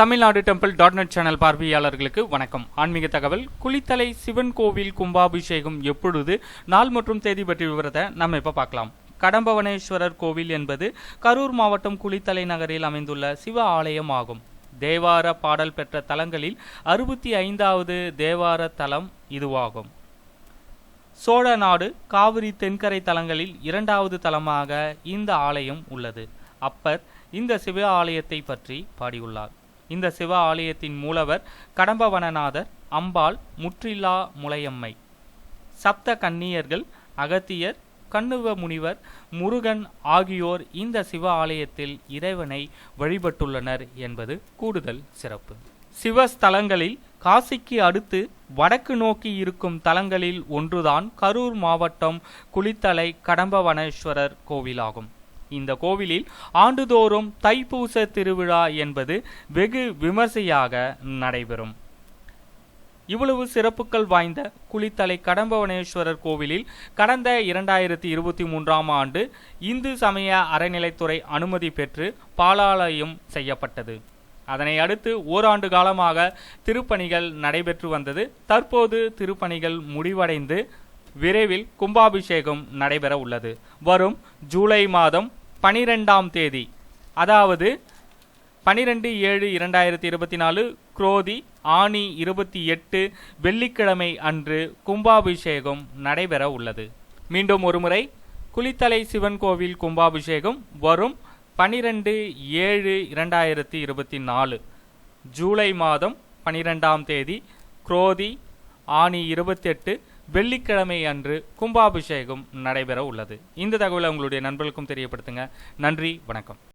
Tamil Nadu temple dot net channel பார்வையாளர்களுக்கு வணக்கம். ஆன்மீக தகவல் குளித்தலை சிவன் கோவில் கும்பாபிஷேகம் எப்பொழுது நாள் மற்றும் தேதி பற்றி விவரத்தை நம்ம இப்போ பார்க்கலாம். கடம்பவனேஸ்வரர் கோவில் என்பது கரூர் மாவட்டம் குளித்தலை நகரில் அமைந்துள்ள சிவ ஆலயம் ஆகும். தேவார பாடல் பெற்ற தலங்களில் அறுபத்தி ஐந்தாவது தேவார தலம் இதுவாகும். சோழ நாடு காவிரி தென்கரை தலங்களில் இரண்டாவது தலமாக இந்த ஆலயம் உள்ளது. அப்பர் இந்த சிவ ஆலயத்தை பற்றி பாடியுள்ளார். இந்த சிவ ஆலயத்தின் மூலவர் கடம்பவனநாதர் அம்பாள் முற்றில்லா முலையம்மை. சப்த கன்னியர்கள் அகத்தியர் கண்ணுவ முனிவர் முருகன் ஆகியோர் இந்த சிவ ஆலயத்தில் இறைவனை வழிபட்டுள்ளனர் என்பது கூடுதல் சிறப்பு. சிவஸ்தலங்களில் காசிக்கு அடுத்து வடக்கு நோக்கி இருக்கும் தலங்களில் ஒன்றுதான் கரூர் மாவட்டம் குளித்தலை கடம்பவனேஸ்வரர் கோவிலாகும். இந்த கோவிலில் ஆண்டுதோறும் தைப்பூச திருவிழா என்பது வெகு விமர்சையாக நடைபெறும். இவ்வளவு சிறப்புகள் வாய்ந்த குளித்தலை கடம்பவனேஸ்வரர் கோவிலில் கடந்த இரண்டாயிரத்தி இருபத்தி மூன்றாம் ஆண்டு இந்து சமய அறநிலைத்துறை அனுமதி பெற்று பாலாலயம் செய்யப்பட்டது. அதனை அடுத்து ஓராண்டு காலமாக திருப்பணிகள் நடைபெற்று வந்தது. தற்போது திருப்பணிகள் முடிவடைந்து விரைவில் கும்பாபிஷேகம் நடைபெற உள்ளது. வரும் ஜூலை மாதம் பனிரெண்டாம் தேதி. அதாவது பனிரெண்டு ஏழு இரண்டாயிரத்தி இருபத்தி நாலு குரோதி ஆணி இருபத்தி எட்டு வெள்ளிக்கிழமை அன்று கும்பாபிஷேகம் நடைபெற உள்ளது. மீண்டும் ஒருமுறை குளித்தலை சிவன் கோவில் கும்பாபிஷேகம் வரும் பனிரெண்டு ஏழு இரண்டாயிரத்தி இருபத்தி நாலு ஜூலை மாதம் பனிரெண்டாம் தேதி குரோதி ஆணி இருபத்தெட்டு வெள்ளிக்கிழமை அன்று கும்பாபிஷேகம் நடைபெற உள்ளது. இந்த தகவலை உங்களுடைய நண்பர்களுக்கும் தெரியப்படுத்துங்க. நன்றி வணக்கம்.